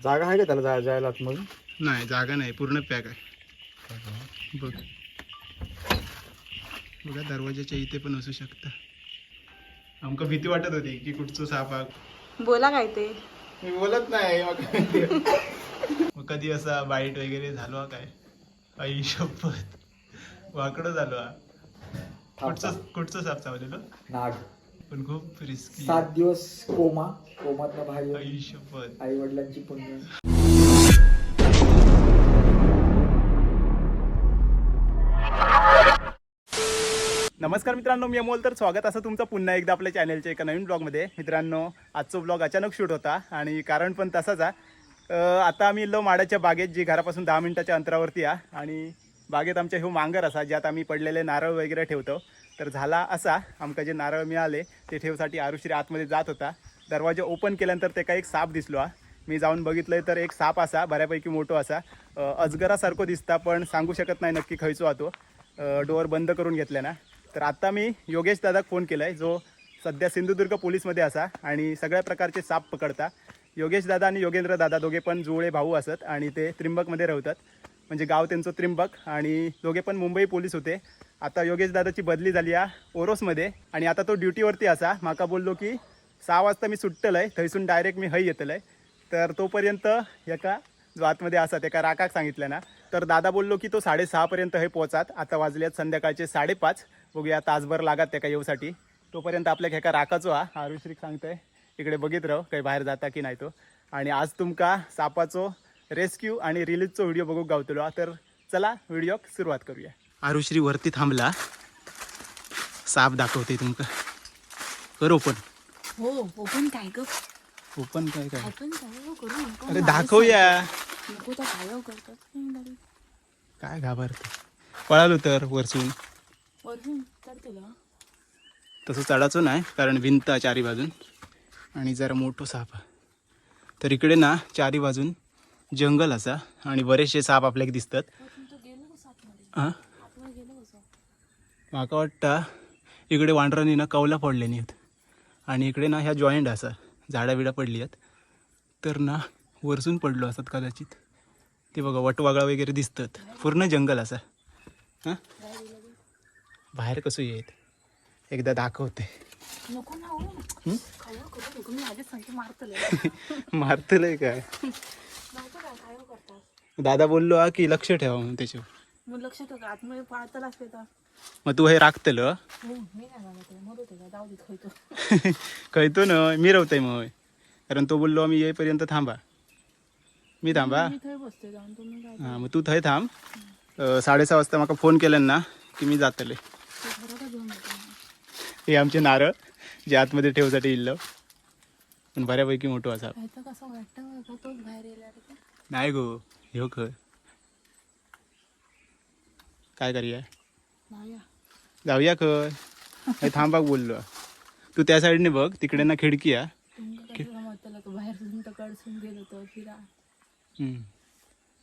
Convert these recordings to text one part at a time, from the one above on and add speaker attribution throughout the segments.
Speaker 1: जागा आहे का त्याला जाय जायला आतमध्ये
Speaker 2: नाही जागा नाही पूर्ण पॅक आहे. बघ. बघा दरवाजाच्या इथे पण असू शकता. आमका भीती वाटत होती की कुठचं साप
Speaker 3: बोला काय ते?
Speaker 2: मी बोलत नाही मग कधी असा बाईट वगैरे झालो हा काय? आई शपथ. वाकडं झालो कुठचं कुठचं साप चावलेलं?
Speaker 1: नाग.
Speaker 2: पण खूप रिस्की
Speaker 1: सात दिवस कोमा कोमातनं बाहेर
Speaker 2: आई
Speaker 1: वडिलांची पुण्य
Speaker 2: नमस्कार मित्रांनो मी अमोल. तर स्वागत असं तुमचं पुन्हा एकदा आपल्या चॅनलच्या एका नवीन ब्लॉगमध्ये मित्रांनो आजचा ब्लॉग अचानक शूट होता आणि कारण पण तसाच आहे. आता आम्ही इल्लो माडाच्या बागेत जी घरापासून दहा मिनिटाच्या अंतरावरती आहे. आणि बागेत आमच्या ह्यो मांगर असा ज्यात आम्ही पडलेले नारळ वगैरे ठेवतो. तर झाला असा. आमका जे नारळ मिळाले ते ठेवसाठी आरुश्री आतमध्ये जात होता. दरवाजा ओपन केल्यानंतर ते एक साप दिसलो हा. मी जाऊन बघितलंय तर एक साप असा बऱ्यापैकी मोठो असा. अजगरासारखं अजगरासारखो दिसता पण सांगू शकत नाही नक्की खयचो हा तो. डोअर बंद करून घेतला ना तर आत्ता मी योगेश दादाक फोन केला आहे जो सध्या सिंधुदुर्ग पोलीसमध्ये असा आणि सगळ्या प्रकारचे साप पकडता. योगेश दादा आणि योगेंद्र दादा दोघे पण जुळे भाऊ असत आणि ते त्रिंबकमध्ये राहतात म्हणजे गाव त्यांचं त्रिंबक आणि दोघे पण मुंबई पोलीस होते. आता योगेश दादाची बदली झाली आहे ओरोसमध्ये. आणि आता तो ड्युटीवरती असा. माका बोललो की सहा वाजता मी सुट्टलंय आहे थंयसून डायरेक्ट मी हय येतलंय. आहे तर तोपर्यंत एका जो आतमध्ये असा एका राकाक सांगितलं ना तर दादा बोललो की तो साडेसहापर्यंत हे पोहोचात. आता वाजल्यात संध्याकाळचे साडेपाच. बघूया तासभर लागत त्याका येऊसाठी. तोपर्यंत आपल्या एका राकाचो हा. आरुश्रीक सांगतोय इकडे बघित राहो काही बाहेर जाता की नाही तो. आणि आज तुमका सापाचो रेस्क्यू आणि रिलीजचो व्हिडिओ बघूक गावतलो तर चला व्हिडिओ सुरुवात करूया. आरुश्री वरती थांबला. साप दाखवते तुमका. कर ओपन
Speaker 3: हो ओपन काय ग?
Speaker 2: ओपन काय काय?
Speaker 3: ओपन काय करू नको
Speaker 2: अरे दाखवूया.
Speaker 3: नको तर काय करतात
Speaker 2: काय घाबरत. पळालो तर वरसून
Speaker 3: वरून
Speaker 2: तसं चढाचो नाही कारण भिंत चारी बाजून. आणि जरा मोठं साप. तर इकडे ना चारी बाजून जंगल असा. आणि बरेचसे साप आपल्याक दिसतात.
Speaker 3: तो गेलो
Speaker 2: हां माका वाटतं इकडे वांडरांनी ना कवला पडले नाहीत आणि इकडे ना ह्या जॉईंट असा झाडा बिडा पडली आहेत. तर ना वरसून पडलो असतात कदाचित. ते बघा वटवागळा वगैरे दिसतात. पूर्ण जंगल असा. हां? बाहेर कसं येत? एकदा दाखवते.
Speaker 3: हो.
Speaker 2: मारतलंय काय?
Speaker 3: करतात
Speaker 2: दादा बोललो हा की लक्ष ठेवा म्हणून त्याच्यावर.
Speaker 3: मग लक्ष ठेव आतमध्ये पाळताला असते तर.
Speaker 2: मग तू हे राखतलं
Speaker 3: हो? मी नाही लागत मग होते का जाऊ दे खायचो
Speaker 2: कळतो ना मी रवतय मग कारण तो बोललो मी येईपर्यंत थांबा. मी थांबा.
Speaker 3: मी थंय बसते जाऊन तुम्ही काय
Speaker 2: हां मग तू थंय थांब. अं, साडेसहा वाजता मला फोन केला ना की मी जातले
Speaker 3: ते घरात घेऊन येतो
Speaker 2: हे आमचे नारळ जे आतमध्ये ठेवसाठी इल्लो. पण बऱ्यापैकी मोठं असा
Speaker 3: खायचं कसं वाटतं का तोच बाहेर येणार आहे का
Speaker 2: नाही गो ह्यो खय काय करूया? जाऊया. खय हे थांबाक बोललो. तू त्या साईडने बघ तिकडे ना खिडकी आहे.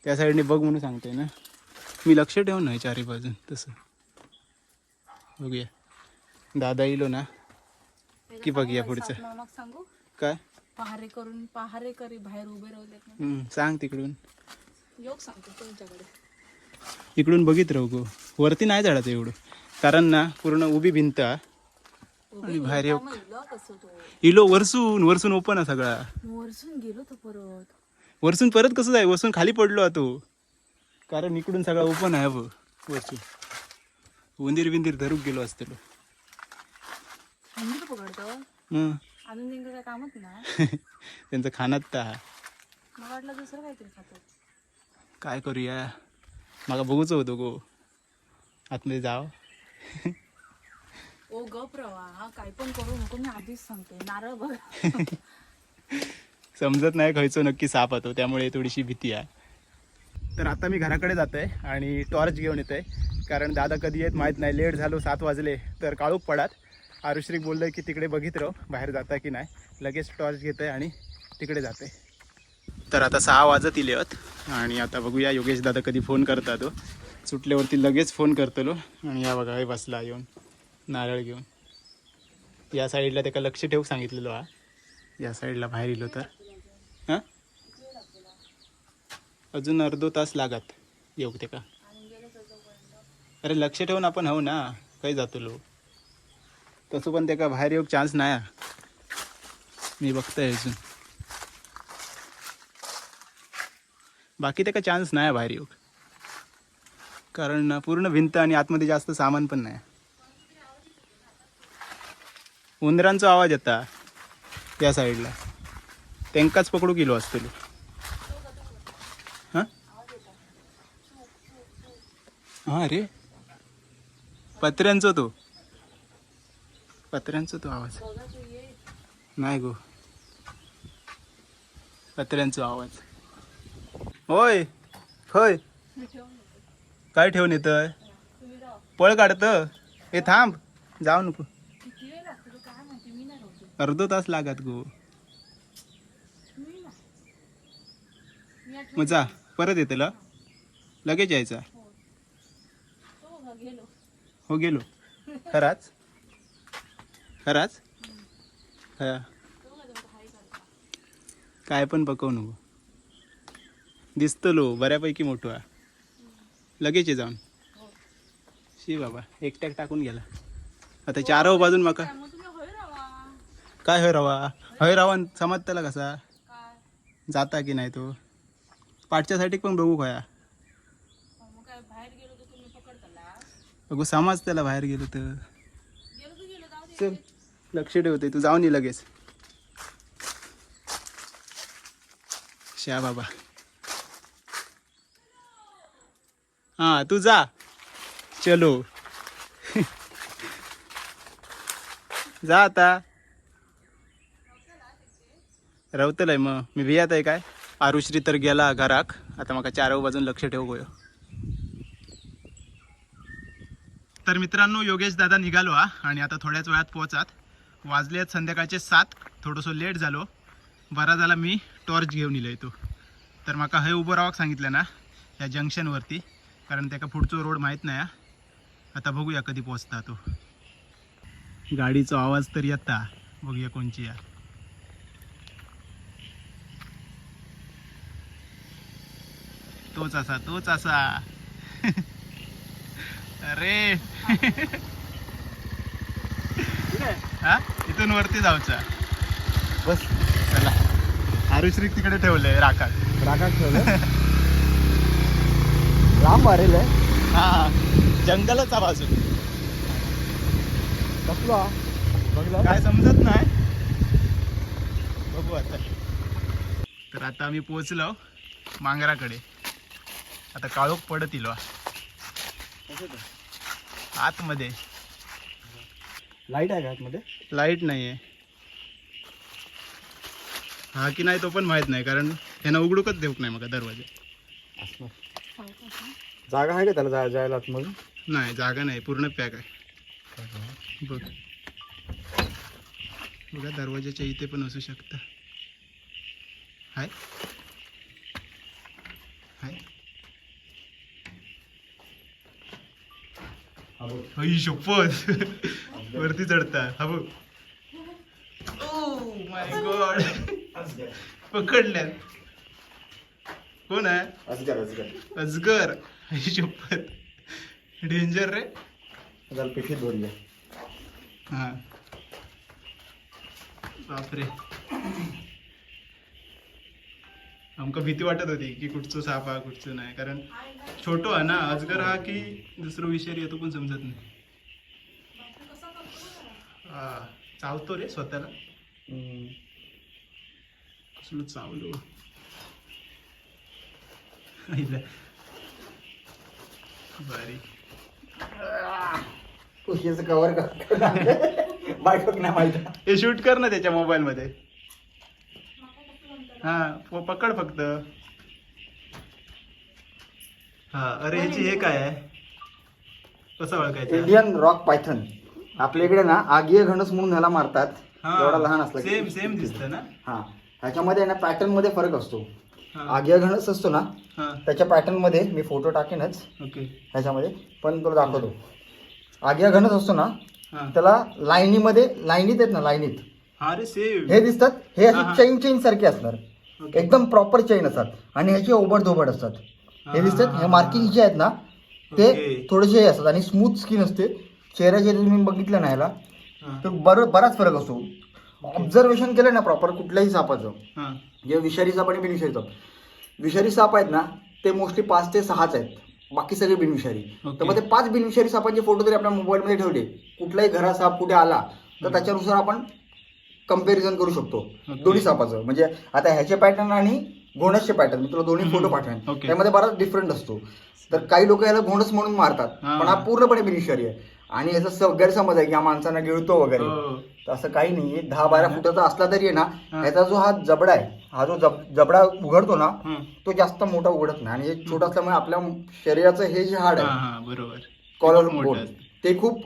Speaker 2: त्या साईडने बघ म्हणून सांगते ना. मी लक्ष ठेवून नाही चारी बाजून तसं. बघूया. दादा येलो ना? की बघूया पुढचं.
Speaker 3: सांगू?
Speaker 2: काय?
Speaker 3: पहारे करून पहारे करी बाहेर उभे
Speaker 2: हम्म, सांग तिकडून.
Speaker 3: योग सांगतो तुमच्याकडे.
Speaker 2: इकडून बघित राहू गो. वरती नाही जायचं एवढं. कारण ना पूर्ण उभी भिंत. आणि बाहेर येऊ. इलो वरसून वरसून ओपन आहे सगळा.
Speaker 3: वरसून गेलो तो परत.
Speaker 2: वरसून परत कसं जाय? वरसून खाली पडलो तो. कारण इकडून सगळा ओपन आहे वरसून. उंदीर बिंदीर धरूक गेलो असतो
Speaker 3: त्यांचं
Speaker 2: खानात काय करूया? मला बघूच होतो गो आतमध्ये जाव.
Speaker 3: ओ गप रवा हा काय पण करू नको मी आधीच सांगते. नारळ बघ.
Speaker 2: समजत नाही खयचो नक्की साप होतो त्यामुळे थोडीशी भीती आहे. तर आता मी घराकडे जात आहे आणि टॉर्च घेऊन येत आहे कारण दादा कधी येत माहीत नाही लेट झालो सात वाजले तर काळूक पडात. आरुश्रीक बोललं की तिकडे बघित राहो बाहेर जाता की नाही. लगेच टॉर्च घेत आहे आणि तिकडे जाते तर आता सहा वाजत इले आहेत आणि आता बघूया योगेश दादा कधी फोन करता तो हो. सुटल्यावरती लगेच फोन करतलो. आणि या बघा बसला येऊन नारळ घेऊन. या साईडला त्याला लक्ष ठेवू सांगितलेलो हा. या साईडला बाहेर इलो तर. हां? अजून अर्धो तास लागत येऊ ते का अरे लक्ष ठेवून आपण हो ना काही जातो लो. तसं पण ते का बाहेर येऊ चान्स नाही मी बघतोय अजून. बाकी त्याका चान्स नाही बाहेर येऊ. कारण पूर्ण भिंत आणि आतमध्ये जास्त सामान पण नाही. उंदरांचा आवाज येता त्या साईडला त्यांकाच पकडू गेलो असतो हां? हां अरे पत्र्यांचा तो. पत्र्यांचा तो आवाज. नाही गो. पत्र्यांचा आवाज. होय होय. काय ठेवून येत पळ काढत. हे थांब. जाऊ नको. अर्धो तास लागत गो. मग जा परत येते लगेच यायचा. हो गेलो. खराच. खराच? काय पण पकवू नको. दिसतलो बऱ्यापैकी मोठं. आहे लगेच जाऊन. शी बाबा एकट्याक टाकून गेला. आता चारव बाजून माका
Speaker 3: काय होय राहा
Speaker 2: काय हय रवा? हय रवा समज त्याला कसा? जाता की नाही तो? पाठच्यासाठी पण बघू खया. बघू समाज त्याला बाहेर गेलो तर. चल लक्ष ठेवते तू जाऊन ये लगेच. शा बाबा. हा तू जा. चलो. जा आता. रवतलंय मग. मी भियात आहे काय? आरुश्री तर गेला घराक. आता मग चार बाजून लक्ष ठेव गोयो. तर मित्रांनो योगेश दादा निघालो हा. आणि आता थोड्याच वेळात पोहोचात. वाजले आहेत संध्याकाळचे सात. थोडंसं लेट झालो. बरा झाला मी. टॉर्च घेऊन इलो तू तर माका हय उभं रावाक सांगितलं ना या जंक्शनवरती. कारण त्याका पुढचं रोड माहीत नाही. आता बघूया कधी पोचता तो. गाडीचा आवाज तर येता बघूया कोणची या तोच असा तोच असा. अरे. हा? इथून वरती जाऊचा.
Speaker 1: बस.
Speaker 2: चला. आरुश्री तिकडे ठेवलंय राखात
Speaker 1: रागात ठेवलं लांब मारेल आहे.
Speaker 2: हा जंगलच हा बाजू.
Speaker 1: कसला बघला.
Speaker 2: काय समजत नाही. बघू आता. तर आता आम्ही पोचलो मांगराकडे. आता काळोख पडत इलो आतमध्ये.
Speaker 1: लाइट आहे का आतमध्ये?
Speaker 2: लाइट नाही आहे हा की नाही तो पण माहीत नाही कारण ह्यानं उघडूकच देऊक नाही मग दरवाजे.
Speaker 1: असणार जागा आहे का त्याला जा जायला आतमधून?
Speaker 2: नाही जागा नाही पूर्ण पॅक आहे. बघ. बघा दरवाजाच्या इथे पण असू शकतं. हाय. हाय. हई शपथ वरती चढता. हा बघ. Oh ओ माय गॉड पकडल्या कोण आहे? अजगर हई शपथ. डेंजर रे.
Speaker 1: त्याला पिशवीत
Speaker 2: हा. बापरे. आमका भीती वाटत होती की कुठचं साप हा कुठचं नाही. कारण छोटो हा ना अजगर हा की दुसरं विषय येतो पण समजत नाही. हा. चावतो रे स्वतःला. कसलं चावलो.
Speaker 1: उशीचं कवर बायकोक माहिती.
Speaker 2: हे शूट कर ना त्याच्या मोबाईल मध्ये. हा पकड फक्त. हा अरे ह्याची हे काय आहे? कसं ओळखायचं?
Speaker 1: इंडियन रॉक पायथन आपल्या इकडे ना आगीय घणस म्हणून ह्याला मारतात. एवढा लहान असला
Speaker 2: सेम सेम दिसतं ना?
Speaker 1: हा. ह्याच्यामध्ये ना पॅटर्नमध्ये फरक असतो. आगीय घणस असतो ना त्याच्या पॅटर्नमध्ये मी फोटो टाकेनच
Speaker 2: ओके.
Speaker 1: ह्याच्यामध्ये. पण तुला दाखवतो. आगीय घणस असतो ना त्याला लाईनीमध्ये लाईनीत आहेत ना लाईनीत.
Speaker 2: हा
Speaker 1: दिसतात हे. असे चेन चेन सारखे असणार. एकदम प्रॉपर चेन असतात. आणि ह्याचे ओबड धोबड असतात. हे दिसतात हे मार्किंग जे आहेत ना ते. थोडेसे हे असतात. आणि स्मूथ स्किन असते. चेहऱ्याचे तुम्ही बघितलं ना ह्याला तर बर बराच फरक असतो. ऑब्झर्वेशन केलं ना प्रॉपर कुठल्याही सापाचं.
Speaker 2: हा.
Speaker 1: जे विषारी साप आणि बिनविषारी साप. विषारी साप आहेत ना ते मोस्टली पाच ते सहाच आहेत. बाकी सगळे बिनविषारी. तर मग ते पाच बिनविषारी सापांचे फोटो जरी आपल्या मोबाईलमध्ये ठेवले. कुठलाही घरात साप कुठे आला तर त्याच्यानुसार आपण कंपॅरिझन करू शकतो. दोन्ही सापाचं. म्हणजे आता ह्याचे पॅटर्न आणि घोणसचे पॅटर्न मी तुला दोन्ही फोटो पाठवेन. त्यामध्ये बराच डिफरंट असतो. तर काही लोक याला घोणस म्हणून मारतात. पण हा पूर्णपणे बिनविषारी आहे. आणि याचा स- गैरसमज आहे की हा माणसांना गिळतो वगैरे
Speaker 2: हो.
Speaker 1: तर असं काही नाहीये दहा बारा फुटाचा असला तरी आहे ना. याचा जो हा जबडा आहे हा जो जब- जबडा उघडतो ना
Speaker 2: हं.
Speaker 1: तो जास्त मोठा उघडत नाही आणि हे छोटा असल्यामुळे आपल्या शरीराचं हे जे हाड
Speaker 2: हा
Speaker 1: आहे
Speaker 2: हा बरोबर
Speaker 1: कॉलर
Speaker 2: मोठं
Speaker 1: बोन
Speaker 2: असतं.
Speaker 1: ते खूप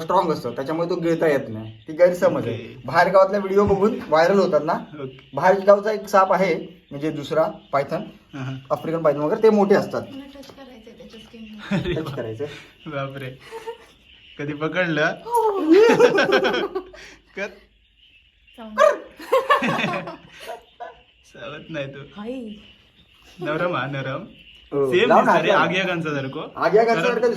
Speaker 1: स्ट्रॉंग असतं त्याच्यामुळे तो गिळता येत नाही ती गैरसमज आहे
Speaker 2: ओके.
Speaker 1: बाहेर गावातल्या व्हिडिओ बघून व्हायरल होतात ना
Speaker 2: ओके
Speaker 1: बाहेर गावचा एक साप आहे म्हणजे दुसरा पायथन
Speaker 2: हा, हा.
Speaker 1: आफ्रिकन पायथन वगैरे ते मोठे असतात
Speaker 3: मला टच त्याच्या स्किन.
Speaker 1: करायचं
Speaker 2: बापरे कधी पकडलं? कत सावत नाही तू.
Speaker 3: हाय
Speaker 2: नरम हा नरम.
Speaker 1: हो,
Speaker 2: सेम
Speaker 1: लाव.
Speaker 2: आग्याकांचा सारखं
Speaker 1: आग्या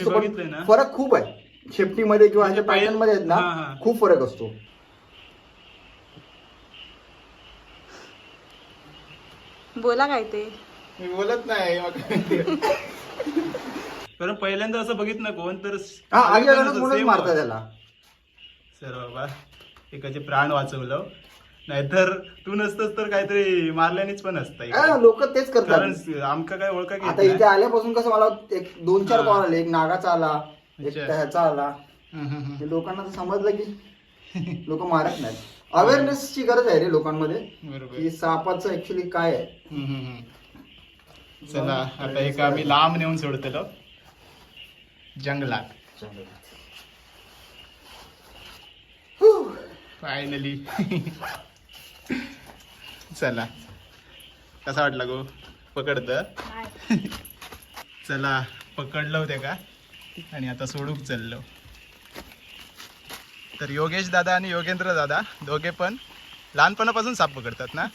Speaker 2: बघितलंय
Speaker 1: पण
Speaker 2: ना.
Speaker 1: फरक खूप आहे. शेफ्टी मध्ये किंवा ह्याच्या
Speaker 2: म्हणजे
Speaker 1: पॅटर्नमध्ये आहेत ना
Speaker 2: हा, हा.
Speaker 1: खूप फरक असतो.
Speaker 3: बोला काय ते?
Speaker 2: मी बोलत नाही कारण पहिल्यांदा असं बघितलं कोण तर
Speaker 1: हा म्हणून त्याला.
Speaker 2: सर बाबा एकाचे प्राण वाचवलं. नाहीतर तू नसतस तर काहीतरी मारल्यानेच पण असतं.
Speaker 1: लोक तेच
Speaker 2: कारण
Speaker 1: करतात
Speaker 2: आमका काय ओळखा
Speaker 1: आता. इथे आल्यापासून कसं मला एक दोन चार. कॉल आले. एक नागाचा आला एक. ह्याचा आला. लोकांना समजलं की लोक मारत नाहीत. अवेअरनेसची गरज आहे रे लोकांमध्ये की सापाचं ऍक्च्युली काय आहे.
Speaker 2: चला आता एक आम्ही लांब नेऊन सोडतलो. जंगलात. फायनली चला. कसा वाटला गो? पकडत? चला पकडलं होते का? आणि आता सोडूक चाललो. तर योगेश दादा आणि योगेंद्र दादा दोघे पण लहानपणापासून साप पकडतात ना?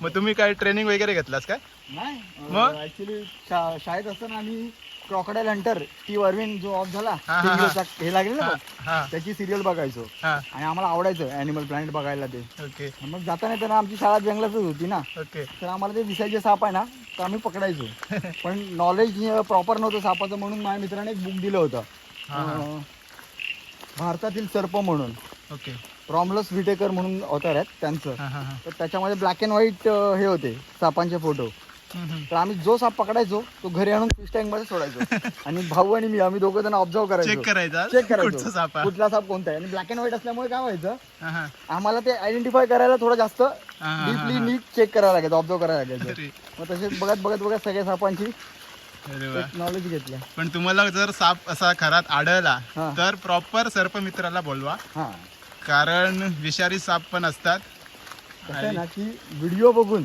Speaker 2: मग तुम्ही काय ट्रेनिंग वगैरे घेतलास काय?
Speaker 1: नाही
Speaker 2: मग?
Speaker 1: ऍक्च्युली शाळेत असताना आम्ही क्रॉकडाईल हंटर टी अरविंद जो ऑफ झाला
Speaker 2: हा, हा, हा.
Speaker 1: चा हे लागेल ना
Speaker 2: हा
Speaker 1: त्याची सिरियल बघायचो.
Speaker 2: हा.
Speaker 1: आणि आम्हाला आवडायचं अॅनिमल प्लॅनेट बघायला ते.
Speaker 2: ओके.
Speaker 1: मग जाताना तर आमची शाळा जंगलातच होती ना.
Speaker 2: ओके.
Speaker 1: तर आम्हाला ते दिसायचे साप आहे ना तर आम्ही पकडायचो. पण नॉलेज प्रॉपर नव्हतं सापाचं म्हणून माझ्या मित्राने एक बुक दिलं होतं.
Speaker 2: हा, हा.
Speaker 1: अं, भारतातील सर्प म्हणून.
Speaker 2: ओके.
Speaker 1: रॉमलस विटेकर म्हणून ऑथर आहेत त्यांचं.
Speaker 2: हा हा हा.
Speaker 1: तर त्याच्यामध्ये ब्लॅक अँड व्हाईट हे होते सापांचे फोटो. तर आम्ही जो साप पकडायचो तो घरी आणून फिश टँकमध्ये सोडायचो. आणि भाऊ आणि मी आम्ही दोघं जण ऑब्झर्व करायचो.
Speaker 2: चेक करायचा.
Speaker 1: चेक
Speaker 2: कुठचा
Speaker 1: करायचो
Speaker 2: साप आहे?
Speaker 1: कुठला साप कोणता आहे? आणि ब्लॅक अँड व्हाईट असल्यामुळे काय व्हायचं
Speaker 2: हा, हा.
Speaker 1: आम्हाला ते आयडेंटिफाय करायला थोडं जास्त
Speaker 2: हा,
Speaker 1: डीपली. नीट चेक करायला लागायचं ऑब्झर्व करायला लागायचं.
Speaker 2: अरे.
Speaker 1: मग तसेच बघत बघत बघत सगळ्या सापांची
Speaker 2: अरे वा.
Speaker 1: नॉलेज घेतलं.
Speaker 2: पण तुम्हाला जर साप असा खरात आढळला
Speaker 1: हा.
Speaker 2: तर प्रॉपर सर्प मित्राला बोलवा.
Speaker 1: हा.
Speaker 2: कारण विषारी साप पण असतात.
Speaker 1: कसं आहे ना की व्हिडिओ बघून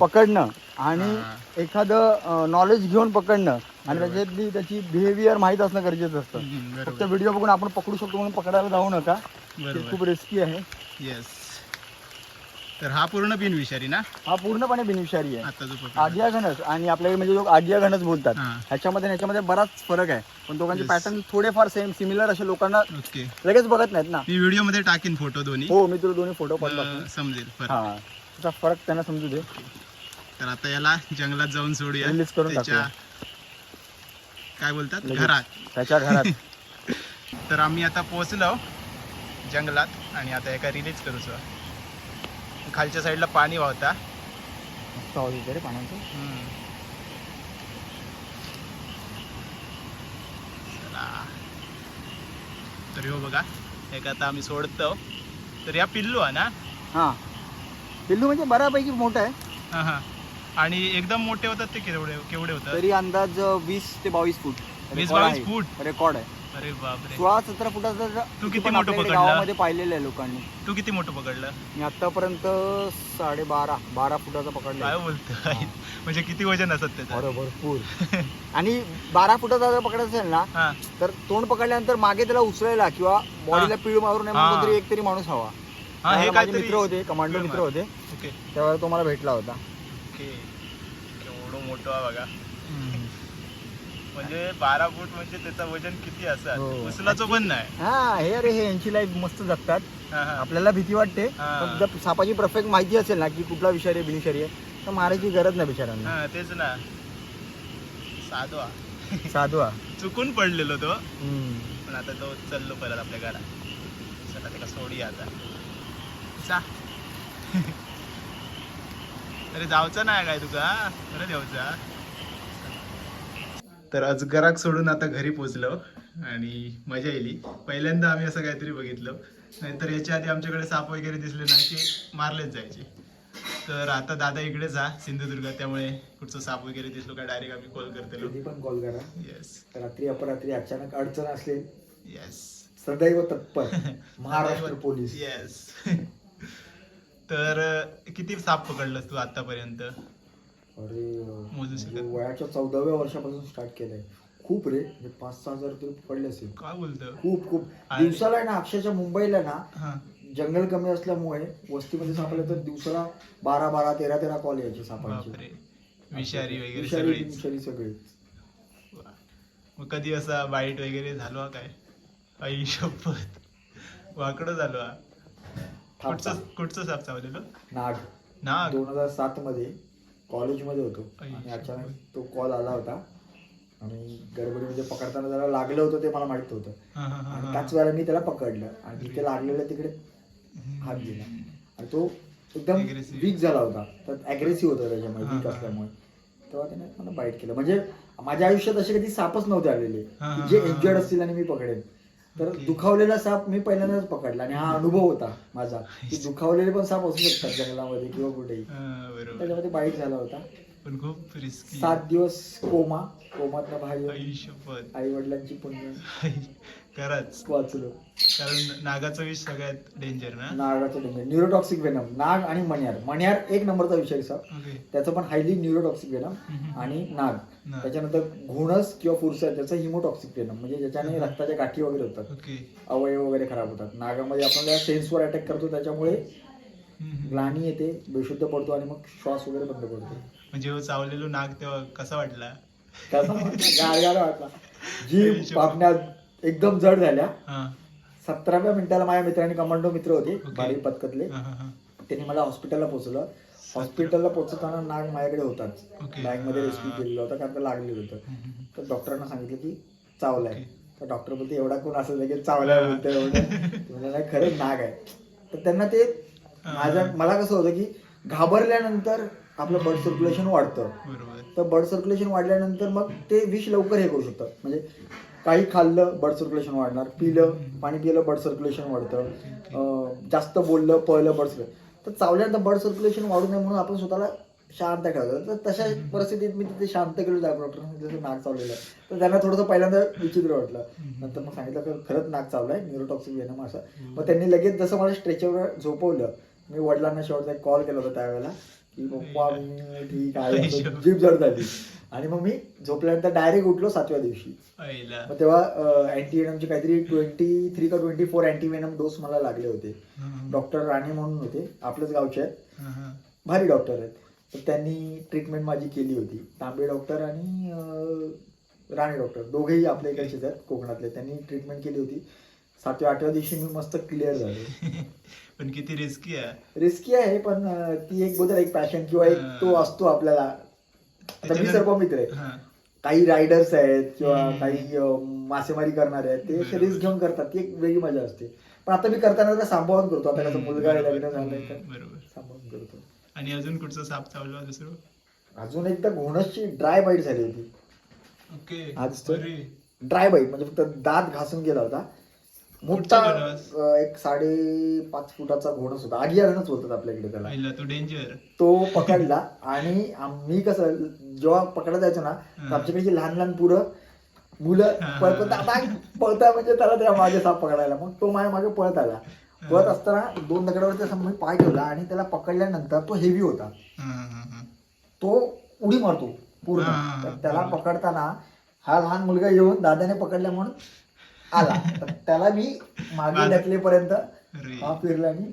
Speaker 1: पकडणं आणि. एखादं नॉलेज घेऊन पकडणं आणि त्याच्यातली त्याची बिहेवियर माहीत असणं गरजेचं असतं. फक्त व्हिडिओ बघून आपण पकडू शकतो म्हणून पकडायला जाऊ नका. खूप रिस्की आहे.
Speaker 2: येस तर हा पूर्ण बिनविषारी ना?
Speaker 1: हा पूर्णपणे बिनविषारी आहे.
Speaker 2: आता जो पकडला.
Speaker 1: आजिया घनस आणि आपल्याकडे म्हणजे लोक आजिया घनस बोलतात.
Speaker 2: हा.
Speaker 1: ह्याच्यामध्ये आणि ह्याच्यामध्ये बराच फरक आहे. पण दोघांचे
Speaker 2: Yes.
Speaker 1: पॅटर्न थोडेफार सेम सिमिलर असे लोकांना
Speaker 2: ओके
Speaker 1: लगेच बघत नाहीत ना.
Speaker 2: मी व्हिडिओमध्ये टाकीन फोटो दोन्ही.
Speaker 1: हो मी तुला दोन्ही फोटो पण
Speaker 2: अं, समजेल फरक.
Speaker 1: हा. त्याचा फरक त्यांना समजू दे.
Speaker 2: तर आता याला जंगलात जाऊन सोडूया.
Speaker 1: Release करून
Speaker 2: त्याच्या काय बोलतात?
Speaker 1: लगेच.
Speaker 2: घरात.
Speaker 1: त्याच्या घरात.
Speaker 2: तर आम्ही आता पोहोचलो जंगलात आणि आता एका रिलीज करूचो. खालच्या साईडला पाणी वाहता.
Speaker 1: मस्त आवाज येतो रे पाण्याचा.
Speaker 2: हम्म. चला. तर हो बघा एक आता आम्ही सोडतो. तर या पिल्लू आहे ना?
Speaker 1: हा. पिल्लू म्हणजे बऱ्यापैकी मोठा आहे.
Speaker 2: हा हा. आणि एकदम मोठे होतात ते केवढे केवढे होतात?
Speaker 1: तरी अंदाज वीस ते बावीस फूट.
Speaker 2: वीस बावीस फूट?
Speaker 1: रेकॉर्ड आहे.
Speaker 2: अरे बापरे.
Speaker 1: सोळा सतरा फुटाचा
Speaker 2: तू
Speaker 1: किती पण
Speaker 2: मोठं
Speaker 1: आपल्याकडे
Speaker 2: पकडलं?
Speaker 1: गावामध्ये पाहिलेलं आहे लोकांनी.
Speaker 2: तू किती मोठं पकडलं?
Speaker 1: मी आतापर्यंत साडेबारा बारा फुटाचा पकडला
Speaker 2: काय बोलतोय? म्हणजे किती वजन असत त्याचं?
Speaker 1: भरपूर आणि बारा फुटाचा जर पकडायचं असेल ना
Speaker 2: हा.
Speaker 1: तर तोंड पकडल्यानंतर मागे त्याला उचलायला किंवा बॉडीला पीळ मारू नये
Speaker 2: हा.
Speaker 1: म्हणून तरी एक तरी माणूस हवा.
Speaker 2: हा हे
Speaker 1: माझे
Speaker 2: काहीतरी
Speaker 1: मित्र होते कमांडो
Speaker 2: पीळ
Speaker 1: मित्र
Speaker 2: मार.
Speaker 1: होते.
Speaker 2: ओके.
Speaker 1: तेव्हा तो मला भेटला होता.
Speaker 2: ओके. केवढं मोठं आहे बघा. म्हणजे बारा फूट म्हणजे त्याचं वजन किती असं?
Speaker 1: हो.
Speaker 2: उचलाचं पण नाही.
Speaker 1: हा हे अरे हे यांची लाईफ मस्त जगतात. आपल्याला भीती वाटते. जर सापाची परफेक्ट माहिती असेल ना की कुठला विषारी आहे बिनविषारी आहे तर मारायची गरज नाही बिचारांना
Speaker 2: तेच ना. साधवा.
Speaker 1: साधवा.
Speaker 2: चुकून पडलेलो तो. पण आता तो चाललो परत आपल्या घरात. चला त्याला सोडी आता. जा अरे जाऊचा नाही काय तुका अरे देवचा तर अजगराक सोडून आता घरी पोचलो आणि मजा येईल पहिल्यांदा आम्ही असं काहीतरी बघितलं. नाहीतर याच्या आधी आमच्याकडे साप वगैरे दिसले नाही की मारलेच जायचे. तर आता दादा इकडेच हा सिंधुदुर्ग त्यामुळे कुठचं साप वगैरे दिसलो का डायरेक्ट आम्ही कॉल करतो
Speaker 1: कधी पण कॉल करा.
Speaker 2: येस
Speaker 1: रात्री अपरात्री अचानक अडचण असले.
Speaker 2: येस
Speaker 1: सदैव तत्पर. महाराष्ट्र पोलीस.
Speaker 2: येस तर किती साप पकडलंस तू आतापर्यंत?
Speaker 1: अरे
Speaker 2: शकत
Speaker 1: म्हणजे वयाच्या चौदाव्या वर्षापासून स्टार्ट केलंय. खूप रे म्हणजे पाच सहा हजार तरी पडले असेल.
Speaker 2: काय बोलतो
Speaker 1: खूप खूप. दिवसाला आहे ना अक्षरशः मुंबईला ना
Speaker 2: हा.
Speaker 1: जंगल कमी असल्यामुळे वस्तीमध्ये सापडले तर दिवसाला बारा बारा तेरा तेरा कॉल यायचे सापांचे
Speaker 2: बापरे. विषारी वगैरे
Speaker 1: विषारी
Speaker 2: सगळीच.
Speaker 1: विषारी सगळे
Speaker 2: वा. मग कधी असा बाईट वगैरे झालो हा काय? आई शपथ. वाकडं झालो हा कुठचं कुठचं साप चावलेलो?
Speaker 1: नाग.
Speaker 2: नाग.
Speaker 1: दोन हजार सात मध्ये कॉलेजमध्ये होतो. आणि अचानक तो कॉल आला होता. आणि गडबडीमध्ये पकडताना त्याला लागलं होतं ते मला माहीत होतं.
Speaker 2: हा, हा, हा,
Speaker 1: आणि. त्याच वेळेला मी त्याला पकडलं. आणि तिथे लागलेलं तिकडे हात दिला. आणि तो एकदम. वीक झाला होता. तर अग्रेसिव्ह होता त्याच्यामुळे वीक. असल्यामुळे. तेव्हा त्याने मला बाईट केलं. म्हणजे माझ्या आयुष्यात असे कधी सापच नव्हते आलेले. जे. इंजर्ड असतील आणि मी पकडेन. तर. दुखावलेला साप मी पहिल्यांदाच पकडला आणि हा अनुभव होता माझा. की दुखावलेले पण साप असू शकतात जंगलामध्ये किंवा कुठेही. त्याच्यामध्ये बाईट झाला होता.
Speaker 2: पण खूप रिस्की
Speaker 1: सात दिवस कोमा कोमातनं बाहेर
Speaker 2: आई
Speaker 1: वडिलांची पुण्य.
Speaker 2: खरंच.
Speaker 1: वाचलो.
Speaker 2: कारण नागाचा विष सगळ्यात डेंजर ना?
Speaker 1: नागाचं डेंजर न्यूरोटॉक्सिक वेनम नाग आणि मण्यार. मण्यार एक नंबरचा विषारी साप
Speaker 2: ओके.
Speaker 1: त्याचं पण हायली न्यूरोटॉक्सिक वेनम. आणि नाग.
Speaker 2: नाग.
Speaker 1: त्याच्यानंतर घुणस किंवा फुरसा त्याचं हिमोटॉक्सिक वेनम म्हणजे ज्याच्याने रक्ताच्या गाठी वगैरे होतात.
Speaker 2: ओके.
Speaker 1: अवयव वगैरे खराब होतात. नागामध्ये आपण सेन्सवर अटॅक करतो त्याच्यामुळे
Speaker 2: हम्म.
Speaker 1: ग्लानी येते बेशुद्ध पडतो आणि मग श्वास वगैरे बंद पडतो.
Speaker 2: म्हणजे हो चावलेलो नाग तेव्हा कसा वाटला?
Speaker 1: त्याचा गारगार वाटला. जीव पापण्यात एकदम जड झाल्या. सतराव्या मिनिटाला माझ्या मित्रांनी कमांडो मित्र होते. बारी पथकातले. त्यांनी मला हॉस्पिटलला पोहोचवलं. हॉस्पिटलला पोहोचताना नाग माझ्याकडे होताच.
Speaker 2: Okay.
Speaker 1: बॅगमध्ये
Speaker 2: हा.
Speaker 1: रेस्क्यू केलेला होता कारण लागलेलं होतं. तर डॉक्टरांना सांगितलं की चावलाय. तर डॉक्टर बोलते एवढा कोण असेल लगेच चावलाय बोलते एवढं? नाही खरंच नाग आहे. तर त्यांना ते माझ्या मला कसं होतं की घाबरल्यानंतर आपलं ब्लड सर्क्युलेशन वाढतं. तर ब्लड सर्क्युलेशन वाढल्यानंतर मग ते विष लवकर हे करू शकतात म्हणजे काही खाल्लं ब्लड सर्क्युलेशन वाढणार. पिलं पाणी पिलं ब्लड सर्क्युलेशन वाढतं. जास्त बोललं पळलं ब्लड सर्क्युलेशन तर चावल्यानंतर ब्लड सर्क्युलेशन वाढू नये म्हणून आपण स्वतःला शांत ठेवतो तर तशा परिस्थितीत मी तिथे शांत केलं त्या डॉक्टरांनी जसं नाक चावलेलं. आहे तर त्यांना थोडंसं पहिल्यांदा विचित्र वाटलं. नंतर मग सांगितलं की खरंच नाक चावलंय न्यूरोटॉक्सिक वेनम असं. मग त्यांनी लगेच जसं मला स्ट्रेचरवर झोपवलं मी वडिलांना शेवटचा एक कॉल केला होता त्यावेळेला की पप्पा मी ठीक आहे. जीभ जड झाली आणि मग मी झोपल्यानंतर डायरेक्ट उठलो सातव्या दिवशी. मग तेव्हा अँटी वेनमचे काहीतरी ट्वेंटी थ्री का twenty four anti venom dose मला लागले होते. डॉक्टर राणे म्हणून होते आपल्याच गावचे आहेत. भारी डॉक्टर आहेत. तर त्यांनी ट्रीटमेंट माझी केली होती. तांबे डॉक्टर आणि राणे डॉक्टर दोघेही आपल्या इकडचेच आहेत कोकणातले. त्यांनी ट्रीटमेंट केली होती. सातव्या आठव्या दिवशी मी मस्त क्लिअर झालो.
Speaker 2: पण किती रिस्की आहे.
Speaker 1: रिस्की आहे पण ती एक बोलतात एक पॅशन किंवा एक तो असतो आपल्याला. आता मी सर्व मित्र आहे. काही रायडर्स आहेत किंवा. काही मासेमारी करणारे आहेत ते असे रिस्क घेऊन करतात. ती एक वेगळी मजा असते. पण आता मी करताना सांभाळून करतो. आता कसं मुलगा लग्न झालंय तर
Speaker 2: बरोबर.
Speaker 1: सांभाळून करतो.
Speaker 2: आणि अजून कुठचा साप चावला दुसरं
Speaker 1: अजून एकदा घोणसची ड्राय बाईट झाली होती.
Speaker 2: ओके
Speaker 1: आज ड्राय बाईट म्हणजे फक्त दात घासून गेला होता. मोठा? अं, एक साडे पाच फुटाचा घोणस होता आगी अगणच बोलतात आपल्याकडे त्याला.
Speaker 2: तो डेंजर
Speaker 1: तो पकडला आणि आम्ही कसं जेव्हा पकडा जायचो ना तर आमच्याकडची लहान लहान पुरं मुलं पळत दादा पळता म्हणजे त्याला त्या मागे साप पकडायला. मग तो माझ्या मागे पळत आला. पळत असताना दोन दगडावरती असं मी पाय ठेवला आणि त्याला पकडल्यानंतर तो हेवी होता. तो उडी मारतो पूर्ण.
Speaker 2: हा,
Speaker 1: तर त्याला पकडताना हा लहान मुलगा येऊन दादाने पकडल्या म्हणून आला. तर त्याला मी मागे ढकलेपर्यंत हा फिरला आणि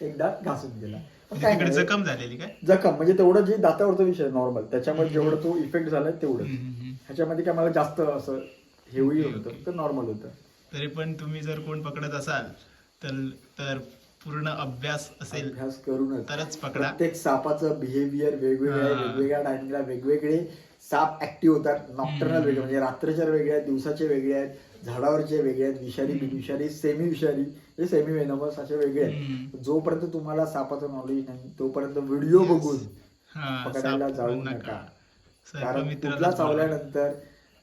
Speaker 1: एकदा घासून गेला
Speaker 2: म्हणजे
Speaker 1: काय नाही.
Speaker 2: जखम झालेली काय?
Speaker 1: जखम. म्हणजे तेवढं जे दातावरचा विषय नॉर्मल त्याच्यामुळे जेवढं तो इफेक्ट झालाय तेवढं. ह्याच्यामध्ये काय मला जास्त असं हेवी
Speaker 2: ओके,
Speaker 1: होतं. तर नॉर्मल होतं.
Speaker 2: तरी पण तुम्ही जर कोण पकडत असाल तर तर पूर्ण अभ्यास असेल
Speaker 1: अभ्यास करूनच.
Speaker 2: तरच पकडा.
Speaker 1: प्रत्येक सापाचं बिहेवियर वेगवेगळं आहे
Speaker 2: हा.
Speaker 1: वेगवेगळ्या टायमिंगला वेगवेगळे साप ऍक्टिव्ह होतात. नॉक्टर्नल. वेगळे म्हणजे रात्रीच्या वेगळे आहेत दिवसाचे वेगळे आहेत. झाडावरचे वेगळे आहेत विषारी बिनविषारी सेमी विषारी हे सेमी वेनमस असे वेगळे आहेत. जोपर्यंत तुम्हाला सापाचं नॉलेज नाही तोपर्यंत व्हिडिओ. बघून पकडायला जाऊ नका कारण
Speaker 2: चावला.
Speaker 1: चावल्यानंतर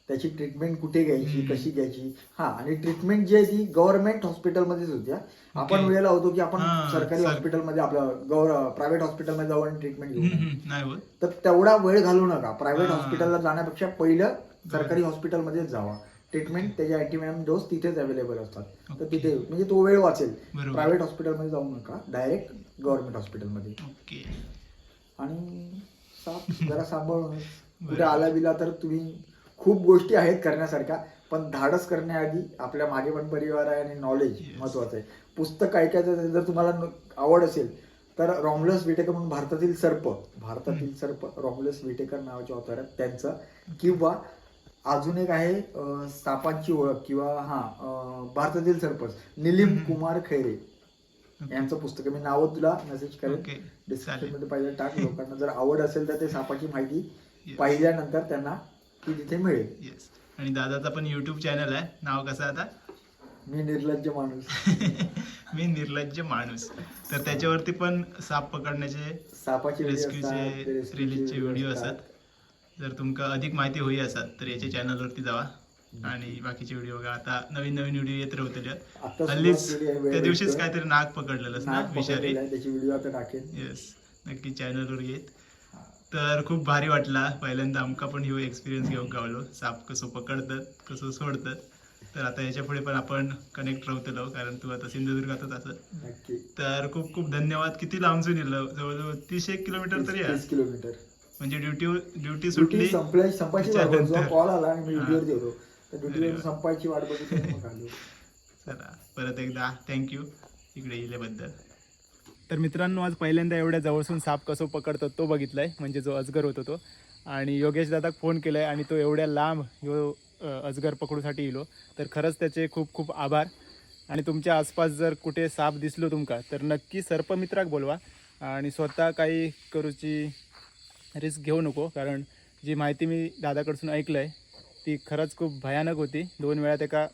Speaker 1: त्याची ट्रीटमेंट कुठे घ्यायची. कशी घ्यायची हा आणि ट्रीटमेंट जी आहे ती गव्हर्नमेंट हॉस्पिटलमध्येच होत्या आपण. वेळेला होतो की आपण सरकारी
Speaker 2: सर-
Speaker 1: हॉस्पिटलमध्ये आपलं गव्हर प्रायव्हेट हॉस्पिटलमध्ये जाऊ आणि ट्रीटमेंट घेऊ तर तेवढा वेळ घालू नका प्रायव्हेट. हॉस्पिटलला जाण्यापेक्षा पहिलं सरकारी हॉस्पिटलमध्येच जावा ट्रीटमेंट त्याचे अँटीमॅम डोस तिथेच अवेलेबल असतात. तर. तिथे म्हणजे तो वेळ वाचेल.
Speaker 2: बरोबर.
Speaker 1: प्रायव्हेट हॉस्पिटलमध्ये जाऊ नका. डायरेक्ट गव्हर्नमेंट हॉस्पिटलमध्ये
Speaker 2: ओके
Speaker 1: आणि साप जरा सांभाळून. कुठे. आला बिला तर तुम्ही खूप गोष्टी आहेत करण्यासारख्या पण धाडस करण्याआधी आपल्या मागे पण परिवार आहे आणि नॉलेज
Speaker 2: Yes.
Speaker 1: महत्वाचं आहे. पुस्तक ऐकायचं जर तुम्हाला न- आवड असेल तर रॉमलस विटेकर म्हणून भारतातील सर्प भारतातील सर्प रॉमलस विटेकर नावाचे ऑथर आहेत. त्यांचं किंवा अजून एक आहे सापांची ओळख किंवा हा भारतातील सर्पच निलिम. कुमार खैरे. यांचं पुस्तक मी नावं तुला मेसेज
Speaker 2: ओके.
Speaker 1: डिस्क्रिप्शनमध्ये पाहिजे टाक. लोकांना जर आवड असेल तर ते सापाची माहिती. पाहिल्यानंतर त्यांना ती तिथे मिळेल.
Speaker 2: आणि दादाचा पण युट्यूब चॅनल आहे. नाव कसं आता?
Speaker 1: मी निर्लज्ज माणूस.
Speaker 2: मी निर्लज्ज माणूस. तर त्याच्यावरती पण साप पकडण्याचे
Speaker 1: सापाचे
Speaker 2: रेस्क्यूचे रिलीजचे व्हिडिओ असतात. जर तुमका अधिक माहिती होई असत तर याच्या चॅनलवरती जावा. आणि बाकीचे व्हिडिओ बघा. आता नवीन नवीन व्हिडिओ येत राहतील. हल्लीच त्या दिवशीच. काहीतरी नाग पकडलेलं
Speaker 1: नाक
Speaker 2: विषारी. येस नक्की चॅनलवर येत. तर खूप भारी वाटला. पहिल्यांदा आमका पण ह्यो एक्सपिरियन्स घेऊन गावलो. साप कसं पकडतात कसं सोडतात. तर आता याच्यापुढे पण आपण कनेक्ट राहतलो कारण तू आता सिंधुदुर्गातच असत
Speaker 1: नक्की.
Speaker 2: तर खूप खूप धन्यवाद. किती लांबसून येलं जवळजवळ तीस एक किलोमीटर तरी आहे.
Speaker 1: किलोमीटर.
Speaker 2: म्हणजे ड्युटी ड्युटी सुटली
Speaker 1: संपल्या संपायची. कॉल आला आणि मी. व्हिडिओ देतो. तर
Speaker 2: वा.
Speaker 1: संपायची वाट बघितली आणि मग आलो.
Speaker 2: चला परत एकदा. थँक्यू इकडे येल्याबद्दल तर मित्रांनो आज पहिल्यांदा एवढ्या जवळसून साप कसं पकडतो तो बघितलाय म्हणजे जो अजगर होतो तो. आणि योगेश दादाक फोन केलाय आणि तो एवढ्या लांब अ, अजगर पकडूसाठी इलो. तर खरंच त्याचे खूप खूप आभार. आणि तुमच्या आसपास जर कुठे साप दिसलो तुमका तर नक्की सर्पमित्राक बोलवा. आणि स्वतः काही करूची रिस्क घेऊ नको कारण जी माहिती मी दादाकडसून ऐकलं आहे ती खरंच खूप भयानक होती. दोन वेळा त्याका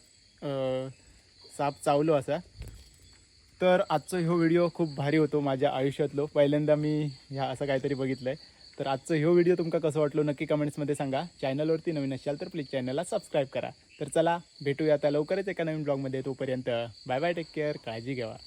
Speaker 2: साप चावलो असा. तर आजचा ह्यो व्हिडिओ खूप भारी होतो माझ्या आयुष्यातलो. पहिल्यांदा मी ह्या असं काहीतरी बघितलं आहे तर आजचा ह्यो व्हिडिओ तुमका कसं वाटलो नक्की कमेंट्समध्ये सांगा. चॅनलवरती नवीन असाल तर प्लीज चॅनलला सबस्क्राईब करा. तर चला भेटूया आता लवकरच एका नवीन ब्लॉगमध्ये. तोपर्यंत बाय बाय टेक केअर काळजी घ्यावा.